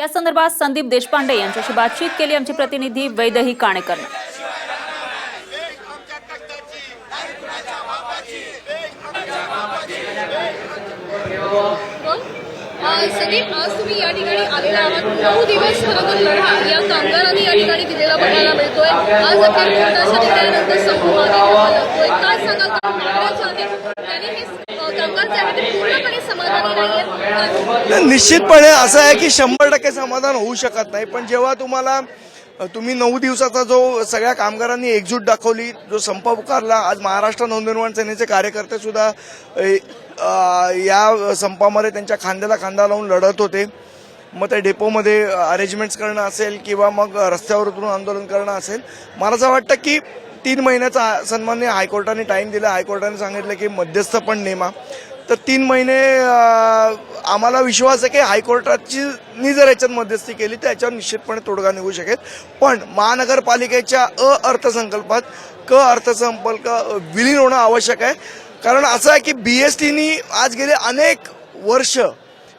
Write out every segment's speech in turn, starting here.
या संदर्भात संदीप देशपांडे यांच्याशी बातचीत केली. आमचे प्रतिनिधी वैदही काणेकर. संदीप आज तुम्ही या ठिकाणी आलेला आहात. नऊ दिवस खरं तर लढा. या कामगारांनी या ठिकाणी दिलेला बघायला मिळतोय. आज अखेर कोर्टाच्या निर्णयानंतर संप मागे घ्यावा लागतोय काय सांगाल कारण मागण्या ज्या आहेत त्याने हे अ, कामगार जे आहेत ते पूर्णपणे समाधानी नाहीयेत नाही, निश्चितपणे असं आहे की शंभर टक्के समाधान होऊ शकत नाही. पण जेव्हा तुम्हाला तुम्ही नऊ दिवसाचा जो सगळ्या कामगारांनी एकजूट दाखवली जो संप पुकारला आज महाराष्ट्र नवनिर्माण सेनेचे कार्यकर्ते सुद्धा या संपामध्ये त्यांच्या खांद्याला खांदा लावून लढत होते. मग त्या डेपोमध्ये अरेंजमेंट्स करणं असेल किंवा मग रस्त्यावर उतरून आंदोलन करणं असेल. मला असं वाटतं की तीन महिन्याचा सन्मान्य हायकोर्टाने टाईम दिला. हायकोर्टाने सांगितलं की मध्यस्थ पण नेमा. तर तीन महिने आम्हाला विश्वास आहे की हायकोर्टाची मी जर याच्यात मध्यस्थी केली तर याच्यावर निश्चितपणे तोडगा निघू शकेल. पण महानगरपालिकेच्या अ अर्थसंकल्पात क अर्थसंकल्प विलीन होणं आवश्यक आहे. कारण असं आहे की बी एस टीनी आज गेले अनेक वर्ष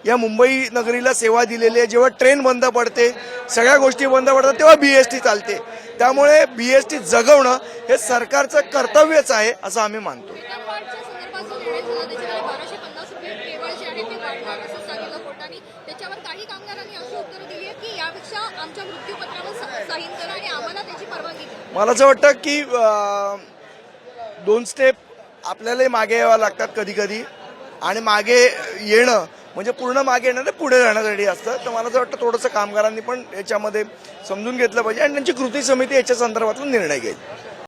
या मुंबई नगरीला सेवा दिलेली आहे. जेव्हा ट्रेन बंद पडते सगळ्या गोष्टी बंद पडतात तेव्हा बी एस टी चालते. त्यामुळे बी एस टी जगवणं हे सरकारचं कर्तव्यच आहे असं आम्ही मानतो. मला असं वाटतं की दोन स्टेप आपल्यालाही मागे यावं लागतात कधी कधी आणि मागे येणं म्हणजे पूर्ण मागे येणारे पुढे जाण्यासाठी असतं तर मला असं वाटतं थोडंसं कामगारांनी पण याच्यामध्ये समजून घेतलं पाहिजे आणि त्यांची कृती समिती याच्या संदर्भातला निर्णय घेईल.